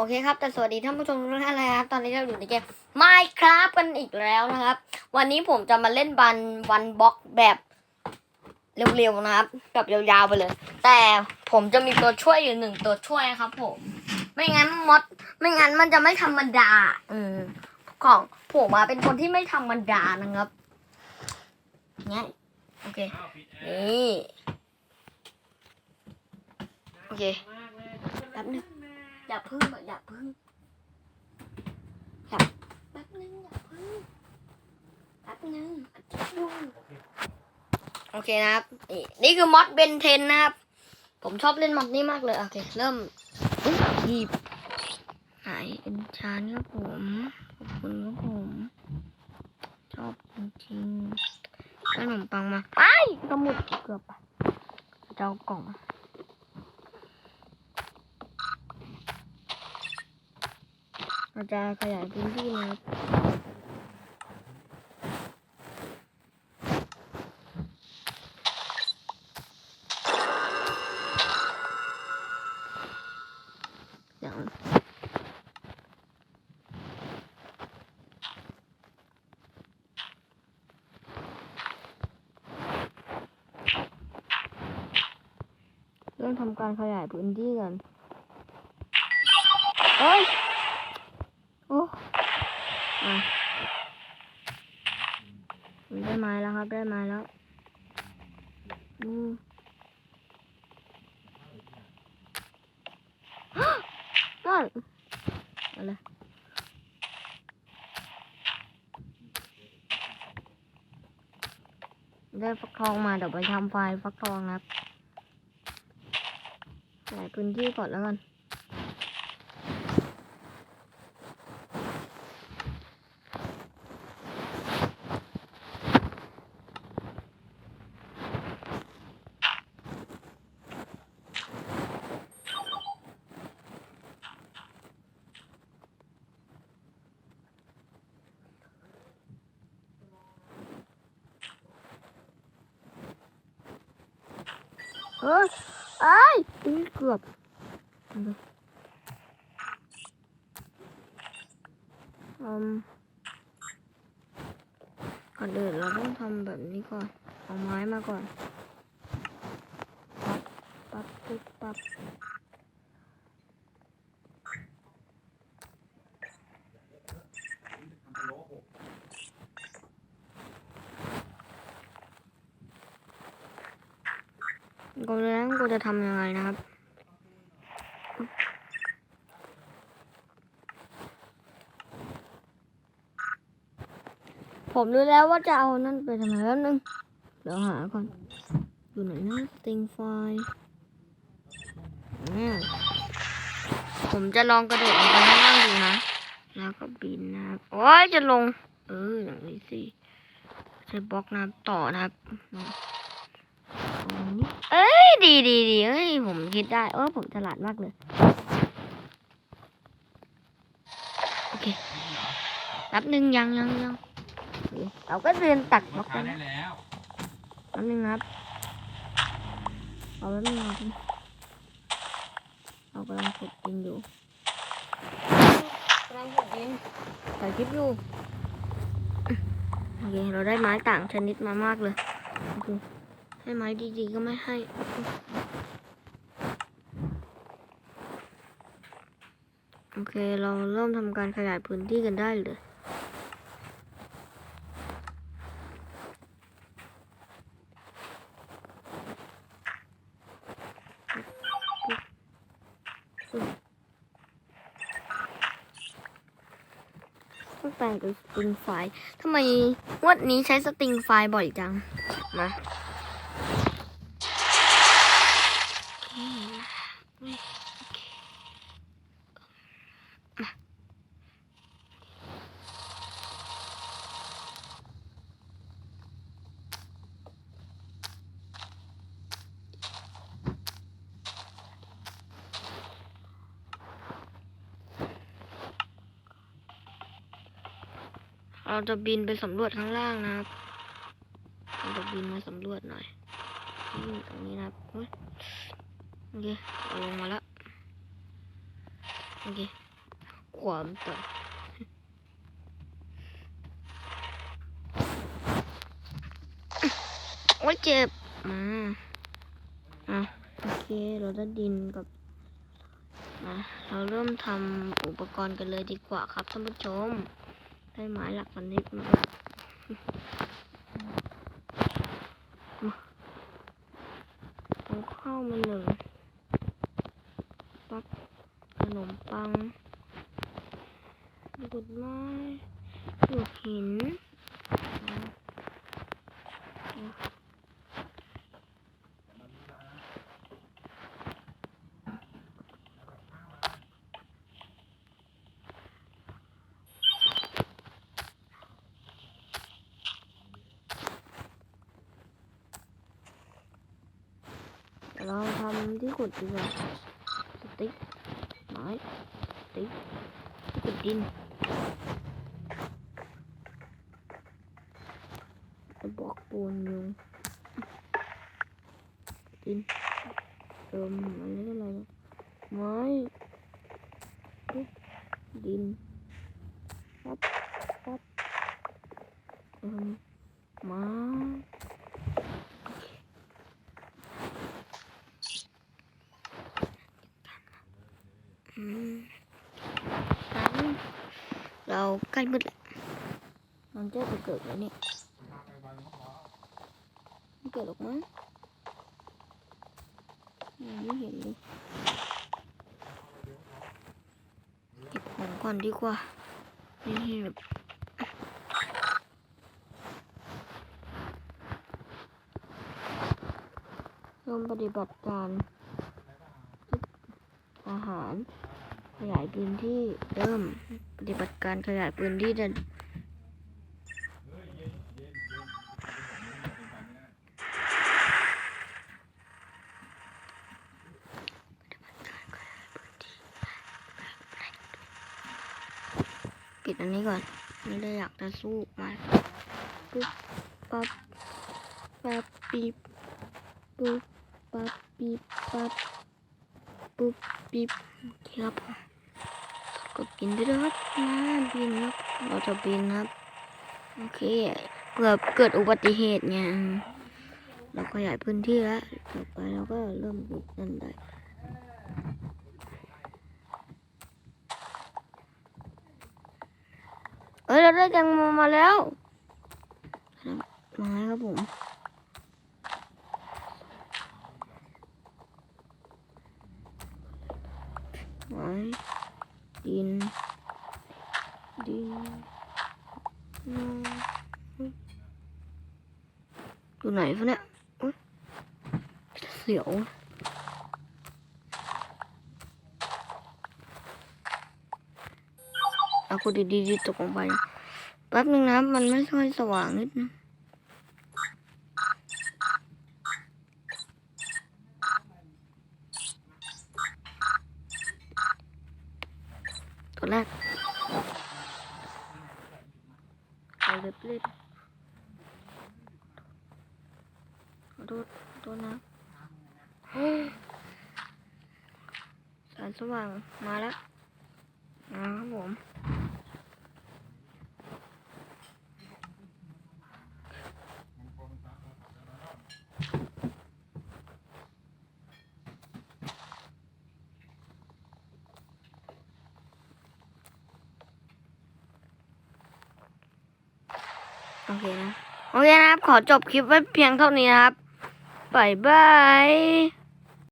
โอเคครับ แต่สวัสดีท่านผู้ชมทุกท่านเลยครับ ตอนนี้เราอยู่ในเกม Minecraft กันอีกแล้วนะครับ วันนี้ผมจะมาเล่นบันวันบล็อกแบบเร็วๆนะครับแบบยาวๆไปเลย แต่ผมจะมีตัวช่วยอยู่หนึ่งตัวช่วยครับผม ไม่งั้นมด ไม่งั้นมันจะไม่ธรรมดา อืมของผมมาเป็นคนที่ไม่ธรรมดานะครับเนี่ยโอเค นี่ โอเคแป๊บนึง อย่าพึ่งอย่าพึ่งอย่าแป๊บนึงอย่าพึ่งแป๊บนึงดูโอเคนะครับ นี่นี่คือมอดเบนเทนนะครับ ผมชอบเล่นมอดนี้มากเลย โอเค เริ่มหยิบไหนเอ็นชานครับผมขอบคุณครับผม ชอบจริงๆขนมปังมาไอ้ายสมุดเกือบไปจะเอากล่อง เรา จะขยายพื้นที่นะครับเดี๋ยวเริ่มทำการขยายพื้นที่กันเฮ้ย อะได้ไม้แล้วครับ ได้ไม้แล้วอืมก็เอาเลยได้ฟักทองมาเดี๋ยวไปทำไฟฟักทองครับหลายพื้นที่ก่อนแล้วกัน เฮ้ยไอ้ยเกือบอืมก่อนเดินเราต้องทำแบบนี้ก่อน เอาไม้มาก่อน ปั๊บ ปั๊บปุ๊บปั๊บ กูรู้แล้วกูจะทำยังไงนะครับผมรู้แล้วว่าจะเอานั่นไปทำไมแล้วนึง เดี๋ยวหาก่อน อยู่ไหนนะติงไฟผมจะลองกระโดดลงไปข้างล่างดูนะ แล้วก็บินนะครับ โอ้ยจะลง เอออย่างนี้สิใช้บล็อกน้ำต่อนะครับ นี้ เอ้ยดีดีดีเอ้ยผมคิดได้เออผมฉลาดมากเลยโอเคแป๊บหนึ่งยังยังยังโอเคเราก็เดินตักบล็อกทากันได้นะแล้วแป๊บนึงนะครับเอาแป๊บนึงนะครับเรากำลังขุดดินอยู่กำลังขุดดินถ่ายคลิปอยู่โอเคเราได้ไม้ต่างชนิดมามากเลยโอเค ให้ไม้ดีๆก็ไม่ให้โอเค เราเริ่มทำการขยายพื้นที่กันได้เลยต้องแต่งเป็นสตริงไฟล์ทำไมงวันนี้ใช้สตริงไฟล์บ่อยจัง มาอืมโอเคมาเรา จะบินไปสำรวจข้างล่างนะครับเราจะบินมาสำรวจหน่อยตรงนี้นะครับเฮ้ยโอเคเอาลงมาแล้วโอเคความตายโอ้ยเจ็บมาอะโอเคเราได้ดินกับมาเราเริ่มทำอุปกรณ์กันเลยดีกว่าครับท่านผู้ชม ได้ไม้หลักพันนิดมาด้วยมาเข้ามาหนึ่งปั๊บขนมปังดุดไม้ดูดหินอะอะเดี๋ยวเราทำที่ขุดดีกว่าสติ๊กไม้สติ๊กขุดดินแล้วบล็อกปูนยุงดินเติมอะไรก็อะไรนะไม้ปุ๊บดินปั๊บปั๊บเติมไม้อืมงั้นเราใก ล้มืดแล้วมันจะเกิดแล้วเนี่ยไม่เกิดหรอกมั้งยังไม่เห็นเลยเก็บของก่อนดีกว่านี่แบบเริ่มปฏิบัติการอาหาร ขยายพื้นที่เริ่มปฏิบัติการขยายพื้นที่เดินปิดอันนี้ก่อน ไม่ได้อยากจะสู้มาปุ๊บปั๊บปั๊บปีบปุ๊บปั๊บปีบปั๊บปุ๊บปีบโอเคครับ ผมก็กินได้ด้วยครับนะบินครับเราจะบินครับ โอเค เกือบเกิดอุบัติเหตุไงอืมเราขยายพื้นที่แล้วต่อไปเราก็เริ่มปลูกนั่นได้เอ้ยเราได้แตงโมมาแล้วไม้ครับผมไม้ ดิน ดินน้ำอยู่ไหนฟะเนี่ยเสียวเอาคุณดีๆตกลงไปแป๊บนึงนะมันไม่ค่อยสว่างนิดนึง ตัวแรกเอาเล็บเล็บขอโทษขอโทษนะแสงสว่างมาแล้วนะครับผม เคนะ โอเคนะครับ ขอจบคลิปไว้เพียงเท่านี้นะครับบายบาย